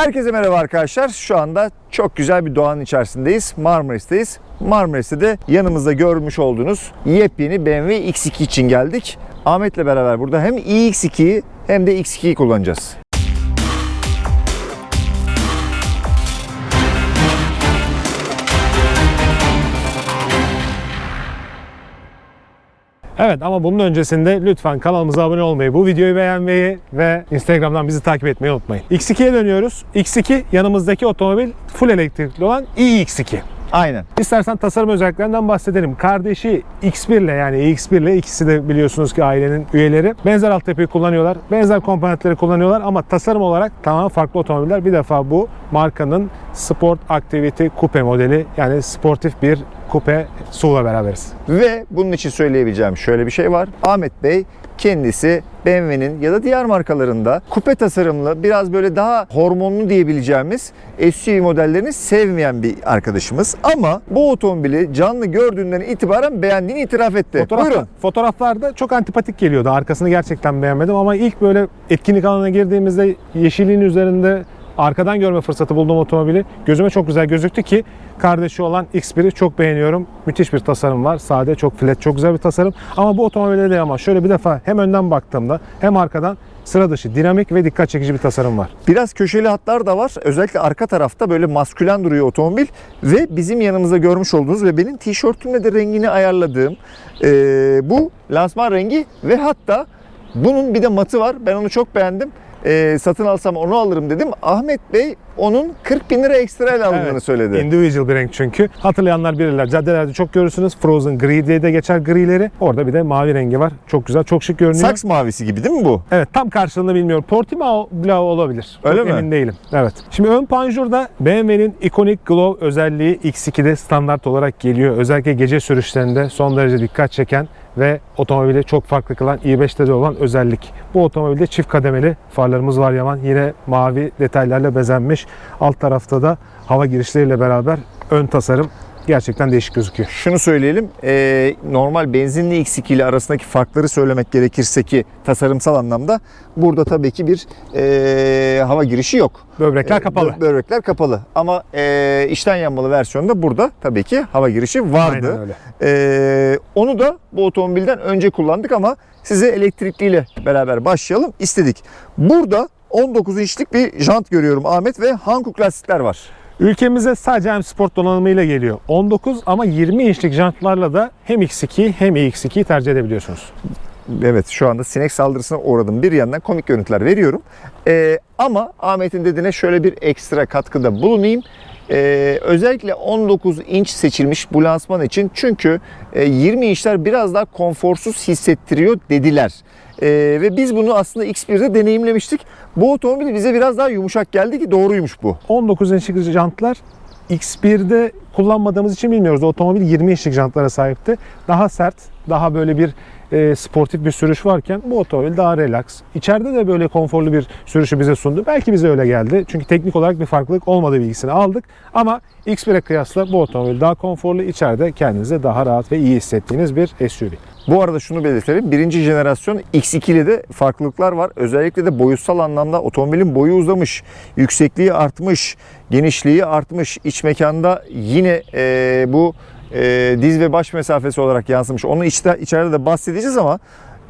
Herkese merhaba arkadaşlar. Şu anda çok güzel bir doğanın içerisindeyiz. Marmaris'teyiz. Marmaris'te de yanımızda görmüş olduğunuz yepyeni BMW X2 için geldik. Ahmet'le beraber burada hem iX2'yi hem de X2'yi kullanacağız. Evet ama bunun öncesinde lütfen kanalımıza abone olmayı, bu videoyu beğenmeyi ve Instagram'dan bizi takip etmeyi unutmayın. X2'ye dönüyoruz. X2 yanımızdaki otomobil full elektrikli olan iX2. Aynen. İstersen tasarım özelliklerinden bahsedelim. Kardeşi X1 ile yani X1 ile ikisi de biliyorsunuz ki ailenin üyeleri. Benzer altyapıyı kullanıyorlar. Benzer komponentleri kullanıyorlar ama tasarım olarak tamamen farklı otomobiller. Bir defa bu markanın Sport Activity Coupe modeli yani sportif bir coupe SUV'la beraberiz. Ve bunun için söyleyebileceğim şöyle bir şey var. Ahmet Bey kendisi BMW'nin ya da diğer markalarında kupe tasarımlı biraz böyle daha hormonlu diyebileceğimiz SUV modellerini sevmeyen bir arkadaşımız. Ama bu otomobili canlı gördüğünden itibaren beğendiğini itiraf etti. Fotoğrafta, Buyurun. Fotoğraflarda çok antipatik geliyordu. Arkasını gerçekten beğenmedim ama ilk böyle etkinlik alanına girdiğimizde yeşilliğin üzerinde arkadan görme fırsatı bulduğum otomobili gözüme çok güzel gözüktü ki kardeşi olan X1'i çok beğeniyorum. Müthiş bir tasarım var. Sade, çok flat, çok güzel bir tasarım. Ama bu otomobilde de ama şöyle bir defa hem önden baktığımda hem arkadan sıra dışı, dinamik ve dikkat çekici bir tasarım var. Biraz köşeli hatlar da var. Özellikle arka tarafta böyle maskülen duruyor otomobil. Ve bizim yanımızda görmüş olduğunuz ve benim tişörtümle de rengini ayarladığım eee, bu lansman rengi ve hatta bunun bir de matı var. Ben onu çok beğendim. Eee, satın alsam onu alırım dedim. Ahmet Bey onun 40 bin lira ekstra ile alındığını Evet, söyledi. Individual bir renk çünkü. Hatırlayanlar bilirler. Caddelerde çok görürsünüz. Frozen Gri diye de geçer grileri. Orada bir de mavi rengi var. Çok güzel, çok şık görünüyor. Saks mavisi gibi değil mi bu? Evet tam karşılığını bilmiyorum. Portimao Blau olabilir. Öyle Çok mi? emin değilim. Evet. Şimdi ön panjurda BMW'nin ikonik glow özelliği X2'de standart olarak geliyor. Özellikle gece sürüşlerinde son derece dikkat çeken ve otomobili çok farklı kılan i5'te de olan özellik. Bu otomobilde çift kademeli farlarımız var Yaman. Yine mavi detaylarla bezenmiş. Alt tarafta da hava girişleriyle beraber ön tasarım gerçekten değişik gözüküyor. Şunu söyleyelim. eee, normal benzinli X2 ile arasındaki farkları söylemek gerekirse ki tasarımsal anlamda burada tabii ki bir eee, hava girişi yok. Böbrekler Ee, kapalı. bö- Böbrekler kapalı. Ama e, içten yanmalı versiyonda burada tabii ki hava girişi vardı. Aynen öyle. E, onu da bu otomobilden önce kullandık ama size elektrikliyle beraber başlayalım istedik. Burada 19 inçlik bir jant görüyorum Ahmet ve Hankook lastikler var. Ülkemize sadece M Sport donanımıyla geliyor. 19 ama 20 inçlik jantlarla da hem X2 hem iX2'yi tercih edebiliyorsunuz. Evet şu anda sinek saldırısına uğradım. Bir yandan komik görüntüler veriyorum. E, ama Ahmet'in dediğine şöyle bir ekstra katkıda bulunayım. E, özellikle 19 inç seçilmiş bu lansman için. Çünkü e, 20 inçler biraz daha konforsuz hissettiriyor dediler. E, ve biz bunu aslında X1'de deneyimlemiştik. Bu otomobil bize biraz daha yumuşak geldi ki doğruymuş bu. 19 inçlik jantlar X1'de kullanmadığımız için bilmiyoruz. Otomobil 20 inçlik jantlara sahipti. Daha sert, daha böyle bir e, sportif bir sürüş varken bu otomobil daha relax. İçeride de böyle konforlu bir sürüşü bize sundu. Belki bize öyle geldi. Çünkü teknik olarak bir farklılık olmadığı bilgisini aldık. Ama X1'e kıyasla bu otomobil daha konforlu. İçeride kendinizi daha rahat ve iyi hissettiğiniz bir SUV. Bu arada şunu belirtelim. Birinci jenerasyon X2 ile de farklılıklar var. Özellikle de boyutsal anlamda otomobilin boyu uzamış, yüksekliği artmış, genişliği artmış. İç mekanda yine e, bu e, diz ve baş mesafesi olarak yansımış. Onu içte, içeride de bahsedeceğiz ama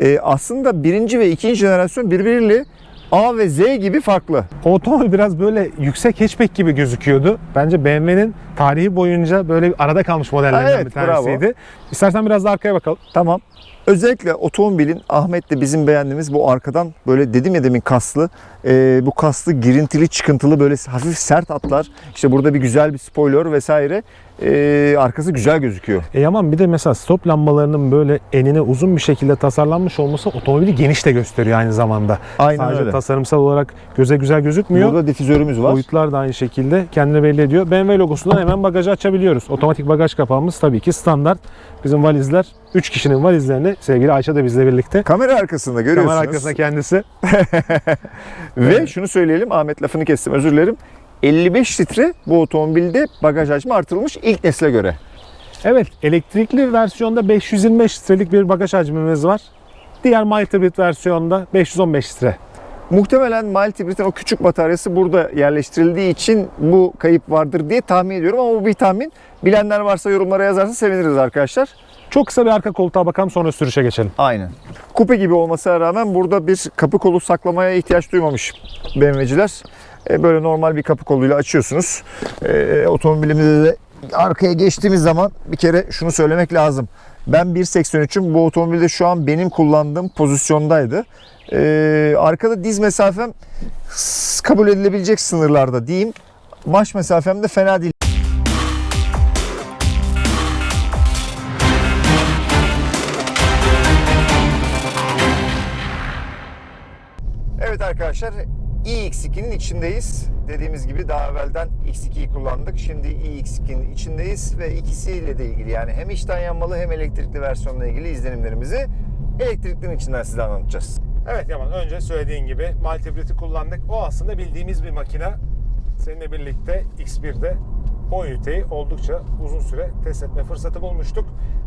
e, aslında birinci ve ikinci jenerasyon birbiriyle A ve Z gibi farklı. Otomobil biraz böyle yüksek hatchback gibi gözüküyordu. Bence BMW'nin tarihi boyunca böyle arada kalmış modellerinden evet, bir tanesiydi. İstersen biraz da arkaya bakalım. Tamam. Özellikle otomobilin Ahmet'le bizim beğendiğimiz bu arkadan böyle dedim ya demin kaslı e, bu kaslı girintili çıkıntılı böyle hafif sert atlar işte burada bir güzel bir spoiler vesaire e, arkası güzel gözüküyor. E aman bir de mesela stop lambalarının böyle enine uzun bir şekilde tasarlanmış olması otomobili geniş de gösteriyor aynı zamanda. Aynen Sadece öyle. tasarımsal olarak göze güzel gözükmüyor. Burada difüzörümüz var. Boyutlar da aynı şekilde kendini belli ediyor. BMW logosundan hemen bagajı açabiliyoruz. Otomatik bagaj kapağımız tabii ki standart. Bizim valizler 3 kişinin valizlerini sevgili Ayşe de bizle birlikte. Kamera arkasında görüyorsunuz. Kamera arkasında kendisi. Ve şunu söyleyelim Ahmet lafını kestim özür dilerim. 55 litre bu otomobilde bagaj hacmi artırılmış ilk nesle göre. Evet elektrikli versiyonda 525 litrelik bir bagaj hacmimiz var. Diğer Mild Hybrid versiyonda 515 litre Muhtemelen mild hibritin o küçük bataryası burada yerleştirildiği için bu kayıp vardır diye tahmin ediyorum ama bu bir tahmin. Bilenler varsa yorumlara yazarsa seviniriz arkadaşlar. Çok kısa bir arka koltuğa bakalım sonra sürüşe geçelim. Aynen. Kupe gibi olmasına rağmen burada bir kapı kolu saklamaya ihtiyaç duymamış BMW'ciler. E, böyle normal bir kapı koluyla açıyorsunuz. E, otomobilimizde de arkaya geçtiğimiz zaman bir kere şunu söylemek lazım. Ben 1.83'üm. Bu otomobilde şu an benim kullandığım pozisyondaydı. E, arkada diz mesafem kabul edilebilecek sınırlarda diyeyim. Baş mesafem de fena değil. Arkadaşlar iX2'nin içindeyiz. Dediğimiz gibi daha evvelden X2'yi kullandık. Şimdi iX2'nin içindeyiz ve ikisiyle de ilgili yani hem içten yanmalı hem elektrikli versiyonla ilgili izlenimlerimizi elektriklinin içinden size anlatacağız. Evet Yaman önce söylediğin gibi multibriti kullandık. O aslında bildiğimiz bir makine. Seninle birlikte X1'de o üniteyi oldukça uzun süre test etme fırsatı bulmuştuk.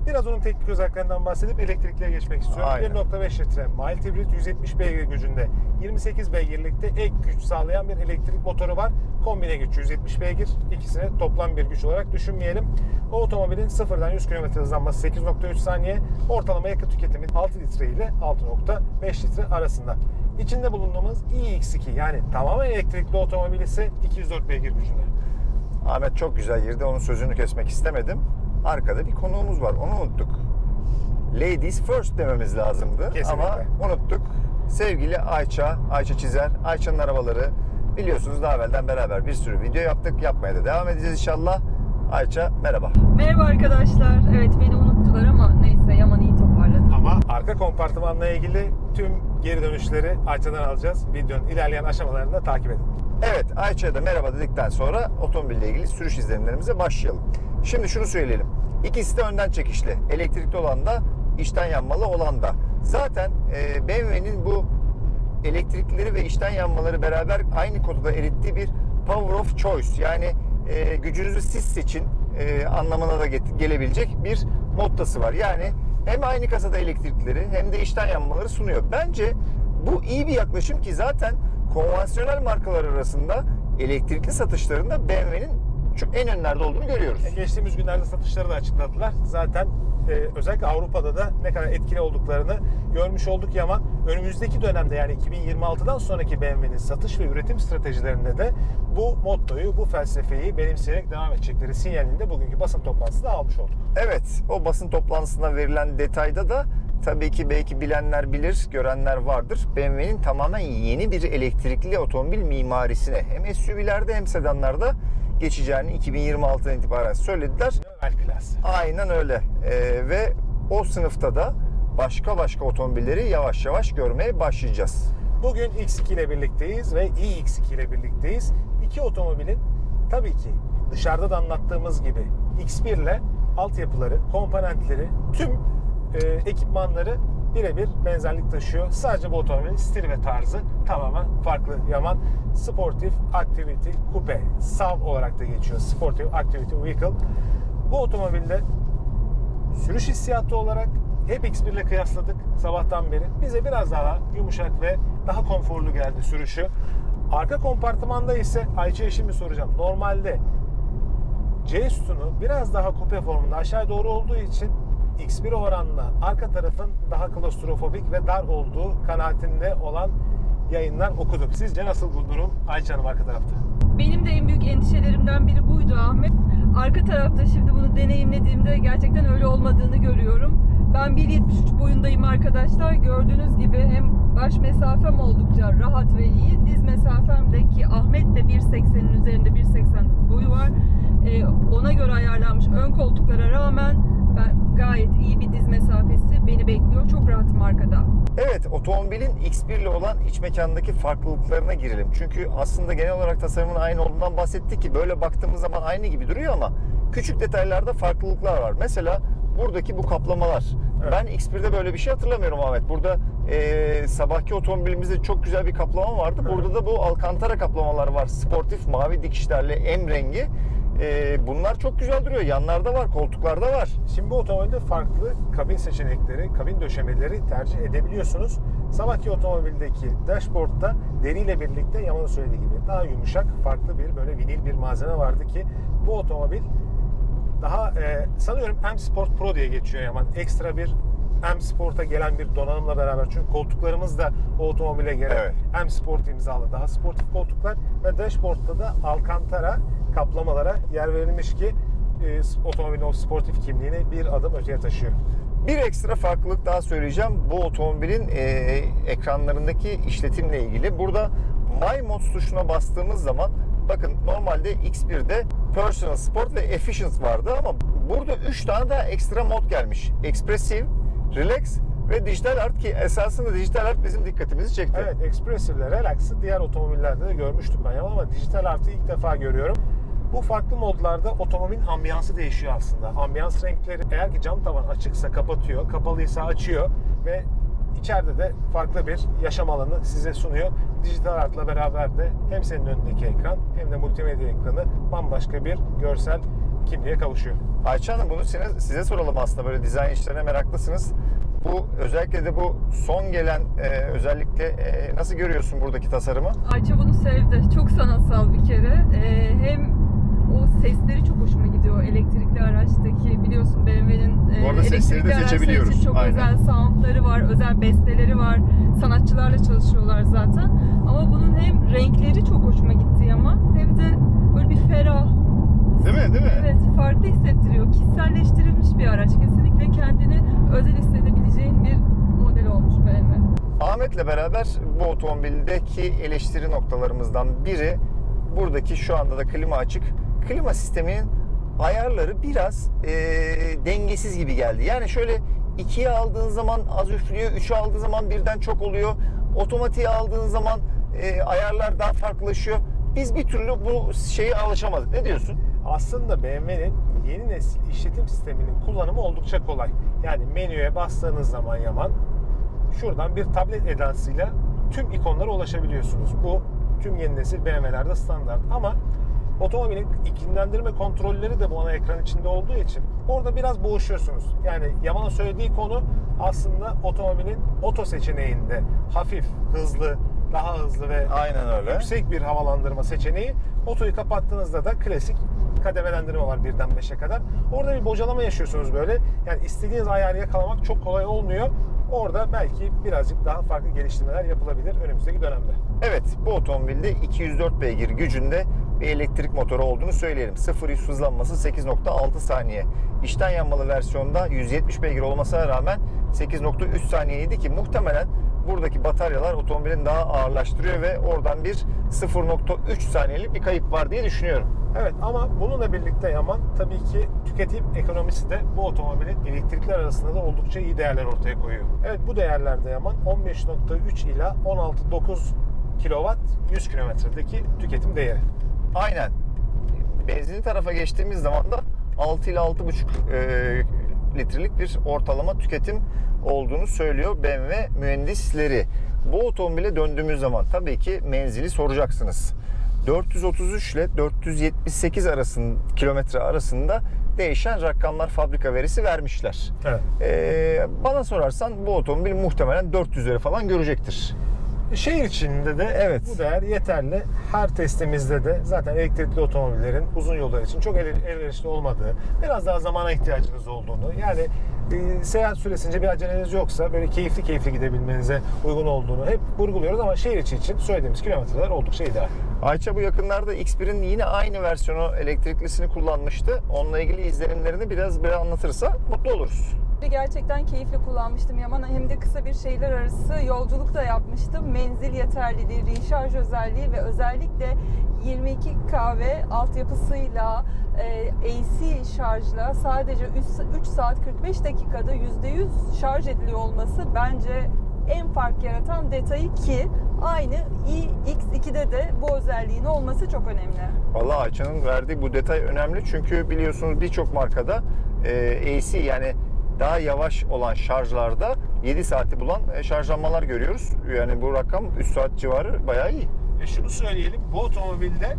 Biraz onun teknik özelliklerinden bahsedip elektrikliye geçmek istiyorum. Aynen. 1.5 litre mild hibrit 170 beygir gücünde 28 beygirlikte ek güç sağlayan bir elektrik motoru var. Kombine güç 170 beygir. İkisini toplam bir güç olarak düşünmeyelim. O otomobilin sıfırdan 100 km hızlanması 8.3 saniye. Ortalama yakıt tüketimi 6 litre ile 6.5 litre arasında. İçinde bulunduğumuz iX2 yani tamamen elektrikli otomobil ise 204 beygir gücünde. Ahmet çok güzel girdi. Onun sözünü kesmek istemedim. Arkada bir konuğumuz var. Onu unuttuk. Ladies first dememiz lazımdı. Kesinlikle. Ama unuttuk. Sevgili Ayça, Ayça Çizer, Ayça'nın arabaları biliyorsunuz daha evvelden beraber bir sürü video yaptık. Yapmaya da devam edeceğiz inşallah. Ayça merhaba. Merhaba arkadaşlar. Evet beni unuttular ama neyse Yaman iyi toparladı. Ama arka kompartımanla ilgili tüm geri dönüşleri Ayça'dan alacağız. Videonun ilerleyen aşamalarında takip edin. Evet Ayça'ya da merhaba dedikten sonra otomobille ilgili sürüş izlenimlerimize başlayalım. Şimdi şunu söyleyelim. İkisi de önden çekişli. Elektrikli olan da içten yanmalı olan da. Zaten e, BMW'nin bu elektriklileri ve içten yanmaları beraber aynı konuda erittiği bir power of choice yani e, gücünüzü siz seçin e, anlamına da get- gelebilecek bir mottası var. Yani hem aynı kasada elektrikleri hem de içten yanmaları sunuyor. Bence bu iyi bir yaklaşım ki zaten konvansiyonel markalar arasında elektrikli satışlarında BMW'nin şu en önlerde olduğunu görüyoruz. Geçtiğimiz günlerde satışları da açıkladılar. Zaten e, özellikle Avrupa'da da ne kadar etkili olduklarını görmüş olduk ya ama önümüzdeki dönemde yani 2026'dan sonraki BMW'nin satış ve üretim stratejilerinde de bu mottoyu, bu felsefeyi benimseyerek devam edecekleri sinyalini de bugünkü basın toplantısında almış olduk. Evet, o basın toplantısında verilen detayda da tabii ki belki bilenler bilir, görenler vardır. BMW'nin tamamen yeni bir elektrikli otomobil mimarisine hem SUV'lerde hem sedanlarda geçeceğini 2026'dan itibaren söylediler. Aynen öyle. Ee, ve o sınıfta da başka başka otomobilleri yavaş yavaş görmeye başlayacağız. Bugün X2 ile birlikteyiz ve iX2 ile birlikteyiz. İki otomobilin tabii ki dışarıda da anlattığımız gibi X1 ile altyapıları, komponentleri, tüm e, ekipmanları birebir benzerlik taşıyor. Sadece bu otomobilin stili ve tarzı tamamen farklı. Yaman Sportive Activity Coupe, SAV olarak da geçiyor. Sportive Activity Vehicle. Bu otomobilde sürüş hissiyatı olarak hep X1 ile kıyasladık sabahtan beri. Bize biraz daha yumuşak ve daha konforlu geldi sürüşü. Arka kompartımanda ise Ayça'ya şimdi soracağım. Normalde C sütunu biraz daha kupe formunda aşağı doğru olduğu için X1 oranla arka tarafın daha klostrofobik ve dar olduğu kanaatinde olan yayınlar okuduk. Sizce nasıl bu durum Ayça Hanım arka tarafta? Benim de en büyük endişelerimden biri buydu Ahmet. Arka tarafta şimdi bunu deneyimlediğimde gerçekten öyle olmadığını görüyorum. Ben 1.73 boyundayım arkadaşlar. Gördüğünüz gibi hem baş mesafem oldukça rahat ve iyi. Diz mesafem de ki Ahmet de 1.80'in üzerinde 1.80 boyu var. Ee, ona göre ayarlanmış ön koltuklara rağmen ben gayet iyi bir diz mesafesi beni bekliyor. Çok rahatım arkada. Evet, otomobilin X1 ile olan iç mekandaki farklılıklarına girelim. Çünkü aslında genel olarak tasarımın aynı olduğundan bahsettik ki böyle baktığımız zaman aynı gibi duruyor ama küçük detaylarda farklılıklar var. Mesela buradaki bu kaplamalar. Evet. Ben X1'de böyle bir şey hatırlamıyorum Ahmet. Burada eee, sabahki otomobilimizde çok güzel bir kaplama vardı. Burada da bu alkantara kaplamalar var. Sportif mavi dikişlerle M rengi. Eee, bunlar çok güzel duruyor. Yanlarda var, koltuklarda var. Şimdi bu otomobilde farklı kabin seçenekleri, kabin döşemeleri tercih edebiliyorsunuz. Sabahki otomobildeki dashboard'da deriyle birlikte Yaman'ın söylediği gibi daha yumuşak, farklı bir böyle vinil bir malzeme vardı ki bu otomobil daha e, sanıyorum M Sport Pro diye geçiyor Yaman. Ekstra bir M Sport'a gelen bir donanımla beraber çünkü koltuklarımız da o otomobile gelen Evet. M Sport imzalı daha sportif koltuklar ve dashboard'ta da Alcantara kaplamalara yer verilmiş ki e, otomobilin o sportif kimliğini bir adım öteye taşıyor. Bir ekstra farklılık daha söyleyeceğim. Bu otomobilin e, ekranlarındaki işletimle ilgili. Burada My Mods tuşuna bastığımız zaman bakın normalde X1'de Personal Sport ve Efficient vardı ama burada 3 tane daha ekstra mod gelmiş. Expressive, Relax ve Dijital Art ki esasında Dijital Art bizim dikkatimizi çekti. Evet, Expressive Relax'ı diğer otomobillerde de görmüştüm ben ama dijital artı ilk defa görüyorum. Bu farklı modlarda otomobilin ambiyansı değişiyor aslında. Ambiyans renkleri eğer ki cam tavan açıksa kapatıyor, kapalıysa açıyor ve içeride de farklı bir yaşam alanı size sunuyor. Dijital artla beraber de hem senin önündeki ekran hem de multimedya ekranı bambaşka bir görsel kimliğe kavuşuyor. Ayça Hanım bunu size, size soralım aslında böyle dizayn işlerine meraklısınız. Bu özellikle de bu son gelen e, özellikle e, nasıl görüyorsun buradaki tasarımı? Ayça bunu sevdi. Çok sanatsal bir kere. Ee, hem o sesleri çok hoşuma gidiyor elektrikli araçtaki. Biliyorsun BMW'nin e, elektrikli araçlar seçebiliyoruz. için çok Aynen. özel soundları var, özel besteleri var. Sanatçılarla çalışıyorlar zaten. Ama bunun hem renkleri çok hoşuma gitti ama hem de böyle bir ferah, Değil mi? Değil mi? evet farklı hissettiriyor. Kişiselleştirilmiş bir araç. Kesinlikle kendini özel hissedebileceğin bir model olmuş BMW. Ahmet'le beraber bu otomobildeki eleştiri noktalarımızdan biri buradaki şu anda da klima açık. Klima sisteminin ayarları biraz eee, dengesiz gibi geldi. Yani şöyle ikiye aldığın zaman az üflüyor, üçe aldığın zaman birden çok oluyor. Otomatiğe aldığın zaman eee, ayarlar daha farklılaşıyor. Biz bir türlü bu şeye alışamadık. Ne diyorsun? Aslında BMW'nin yeni nesil işletim sisteminin kullanımı oldukça kolay. Yani menüye bastığınız zaman Yaman şuradan bir tablet edasıyla tüm ikonlara ulaşabiliyorsunuz. Bu tüm yeni nesil BMW'lerde standart ama otomobilin iklimlendirme kontrolleri de bu ana ekran içinde olduğu için orada biraz boğuşuyorsunuz. Yani Yaman'ın söylediği konu aslında otomobilin oto seçeneğinde hafif, hızlı, daha hızlı ve Aynen öyle. yüksek bir havalandırma seçeneği. Otoyu kapattığınızda da klasik kademelendirme var birden 5'e kadar. Orada bir bocalama yaşıyorsunuz böyle. Yani istediğiniz ayarı yakalamak çok kolay olmuyor. Orada belki birazcık daha farklı geliştirmeler yapılabilir önümüzdeki dönemde. Evet bu otomobilde 204 beygir gücünde bir elektrik motoru olduğunu söyleyelim. 0-100 hızlanması 8.6 saniye. İçten yanmalı versiyonda 170 beygir olmasına rağmen 8.3 saniyeydi ki muhtemelen buradaki bataryalar otomobilin daha ağırlaştırıyor ve oradan bir 0.3 saniyelik bir kayıp var diye düşünüyorum. Evet ama bununla birlikte Yaman tabii ki tüketim ekonomisi de bu otomobilin elektrikler arasında da oldukça iyi değerler ortaya koyuyor. Evet bu değerlerde Yaman 15.3 ila 16.9 kW 100 kilometredeki tüketim değeri. Aynen. Benzinli tarafa geçtiğimiz zaman da 6 ile 6,5 e, litrelik bir ortalama tüketim olduğunu söylüyor BMW mühendisleri. Bu otomobile döndüğümüz zaman tabii ki menzili soracaksınız. 433 ile 478 arasında kilometre arasında değişen rakamlar fabrika verisi vermişler. Evet. E, bana sorarsan bu otomobil muhtemelen 400'leri falan görecektir. Şehir içinde de Evet. bu değer yeterli. Her testimizde de zaten elektrikli otomobillerin uzun yollar için çok el- elverişli olmadığı, biraz daha zamana ihtiyacınız olduğunu, yani e, seyahat süresince bir aceleniz yoksa böyle keyifli keyifli gidebilmenize uygun olduğunu hep vurguluyoruz ama şehir içi için söylediğimiz kilometreler oldukça ideal. Ayça bu yakınlarda X1'in yine aynı versiyonu elektriklisini kullanmıştı. Onunla ilgili izlenimlerini biraz biraz anlatırsa mutlu oluruz. Gerçekten keyifli kullanmıştım Yaman. Hem de kısa bir şehirler arası yolculuk da yapmıştım. Menzil yeterliliği, recharge özelliği ve özellikle 22 kahve altyapısıyla e, AC şarjla sadece 3, saat 45 dakikada %100 şarj ediliyor olması bence en fark yaratan detayı ki aynı iX2'de de bu özelliğin olması çok önemli. Vallahi Ayça'nın verdiği bu detay önemli çünkü biliyorsunuz birçok markada e, AC yani daha yavaş olan şarjlarda 7 saati bulan e, şarjlanmalar görüyoruz. Yani bu rakam 3 saat civarı bayağı iyi. E şunu söyleyelim, bu otomobilde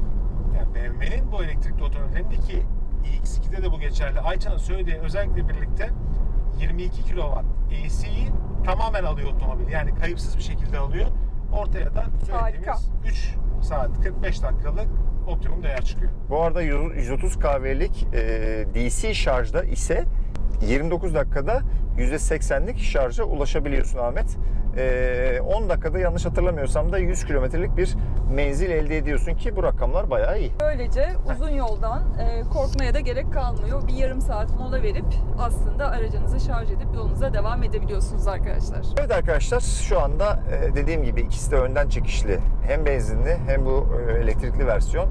yani BMW'nin bu elektrikli otomobillerinde ki iX2'de de bu geçerli. Ayça'nın söylediği özellikle birlikte 22 kW AC'yi tamamen alıyor otomobil. Yani kayıpsız bir şekilde alıyor. Ortaya da Harika. söylediğimiz 3 saat 45 dakikalık optimum değer çıkıyor. Bu arada 100 130 kahvelik e, DC şarjda ise 29 dakikada %80'lik şarja ulaşabiliyorsun Ahmet. E, 10 dakikada yanlış hatırlamıyorsam da 100 kilometrelik bir menzil elde ediyorsun ki bu rakamlar bayağı iyi. Böylece uzun yoldan e, korkmaya da gerek kalmıyor. Bir yarım saat mola verip aslında aracınızı şarj edip yolunuza devam edebiliyorsunuz arkadaşlar. Evet arkadaşlar şu anda e, dediğim gibi ikisi de önden çekişli. Hem benzinli hem bu e, elektrikli versiyon.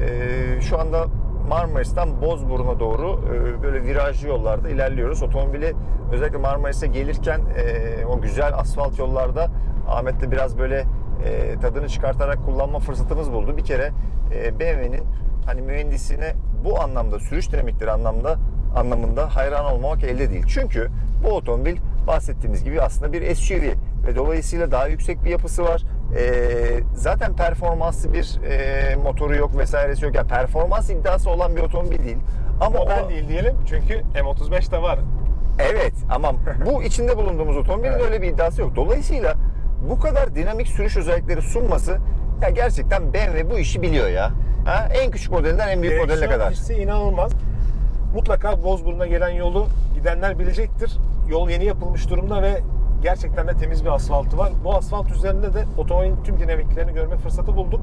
E, Şu anda Marmaris'ten Bozburun'a doğru e, böyle virajlı yollarda ilerliyoruz. Otomobili özellikle Marmaris'e gelirken e, o güzel asfalt yollarda Ahmet'le biraz böyle e, tadını çıkartarak kullanma fırsatımız buldu. Bir kere BMW'nin hani mühendisine bu anlamda sürüş dinamikleri anlamda anlamında hayran olmamak elde değil. Çünkü bu otomobil bahsettiğimiz gibi aslında bir SUV ve dolayısıyla daha yüksek bir yapısı var. Ee, zaten performanslı bir e, motoru yok vesairesi yok. Yani performans iddiası olan bir otomobil değil. Ama Model o- değil diyelim çünkü M35 de var. Evet ama bu içinde bulunduğumuz otomobilin Evet. öyle bir iddiası yok. Dolayısıyla bu kadar dinamik sürüş özellikleri sunması ya gerçekten BMW bu işi biliyor ya. Ha? En küçük modelinden en büyük modeline Direksiyon kadar. hissi inanılmaz. Mutlaka Bozburun'a gelen yolu gidenler bilecektir. Yol yeni yapılmış durumda ve gerçekten de temiz bir asfaltı var. Bu asfalt üzerinde de otomobilin tüm dinamiklerini görme fırsatı bulduk.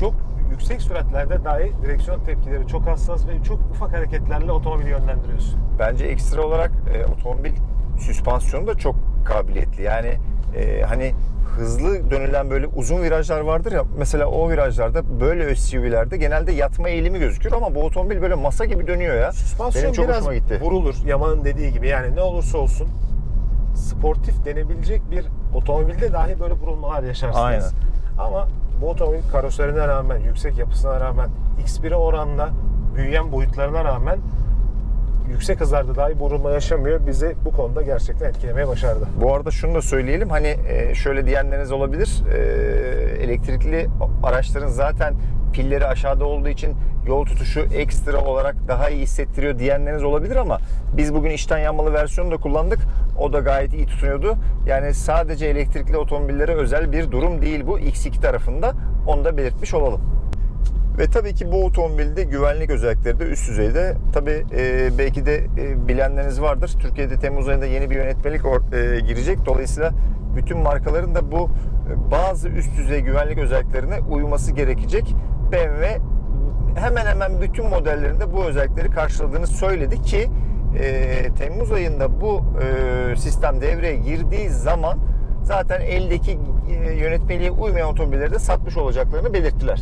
Çok yüksek süratlerde dahi direksiyon tepkileri çok hassas ve çok ufak hareketlerle otomobili yönlendiriyorsun. Bence ekstra olarak e, otomobil süspansiyonu da çok kabiliyetli. Yani e, hani hızlı dönülen böyle uzun virajlar vardır ya mesela o virajlarda böyle SUV'lerde genelde yatma eğilimi gözükür ama bu otomobil böyle masa gibi dönüyor ya. Süspansiyon Benim çok biraz hoşuma gitti. vurulur. Yaman'ın dediği gibi yani ne olursa olsun sportif denebilecek bir otomobilde dahi böyle vurulmalar yaşarsınız. Aynen. Ama bu otomobil karoserine rağmen, yüksek yapısına rağmen, X1'e oranla büyüyen boyutlarına rağmen yüksek hızlarda dahi vurulma yaşamıyor. Bizi bu konuda gerçekten etkilemeye başardı. Bu arada şunu da söyleyelim hani e, şöyle diyenleriniz olabilir. E, Elektrikli araçların zaten pilleri aşağıda olduğu için yol tutuşu ekstra olarak daha iyi hissettiriyor diyenleriniz olabilir ama biz bugün içten yanmalı versiyonu da kullandık. O da gayet iyi tutunuyordu. Yani sadece elektrikli otomobillere özel bir durum değil bu X2 tarafında. Onu da belirtmiş olalım. Ve tabii ki bu otomobilde güvenlik özellikleri de üst düzeyde. Tabii e, belki de e, bilenleriniz vardır. Türkiye'de Temmuz ayında yeni bir yönetmelik or- e, girecek. Dolayısıyla bütün markaların da bu e, bazı üst düzey güvenlik özelliklerine uyması gerekecek. BMW hemen hemen bütün modellerinde bu özellikleri karşıladığını söyledi ki e, Temmuz ayında bu e, sistem devreye girdiği zaman zaten eldeki e, yönetmeliğe uymayan otomobilleri de satmış olacaklarını belirttiler.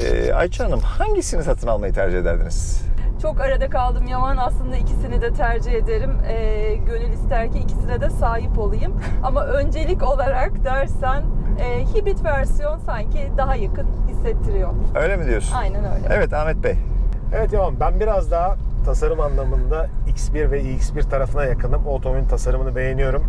E, Ayça Hanım hangisini satın almayı tercih ederdiniz? Çok arada kaldım Yaman. Aslında ikisini de tercih ederim. Ee, gönül ister ki ikisine de sahip olayım. Ama öncelik olarak dersen e, hibrit versiyon sanki daha yakın hissettiriyor. Öyle mi diyorsun? Aynen öyle. Evet Ahmet Bey. Evet Yaman ben biraz daha tasarım anlamında X1 ve iX1 tarafına yakınım. O otomobilin tasarımını beğeniyorum.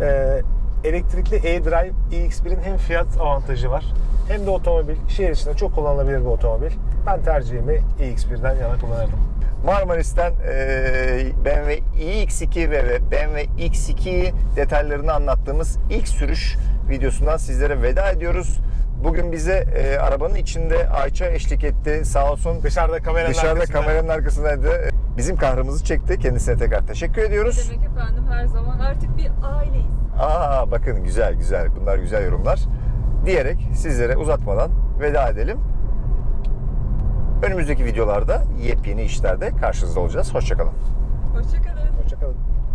Ee, elektrikli e-drive iX1'in hem fiyat avantajı var hem de otomobil şehir içinde çok kullanılabilir bir otomobil. Ben tercihimi iX1'den yana kullanırdım. Marmaris'ten e, BMW iX2 ve BMW X2 detaylarını anlattığımız ilk sürüş videosundan sizlere veda ediyoruz. Bugün bize e, arabanın içinde Ayça eşlik etti. Sağ olsun Dışarıda kameranın dışarıda arkasında. kameranın arkasındaydı. Bizim kahrımızı çekti. Kendisine tekrar teşekkür ediyoruz. Demek efendim her zaman artık bir aileyiz. Aa bakın güzel güzel. Bunlar güzel yorumlar. Diyerek sizlere uzatmadan veda edelim. Önümüzdeki videolarda yepyeni işlerde karşınızda olacağız. Hoşçakalın. Hoşçakalın. Hoşçakalın.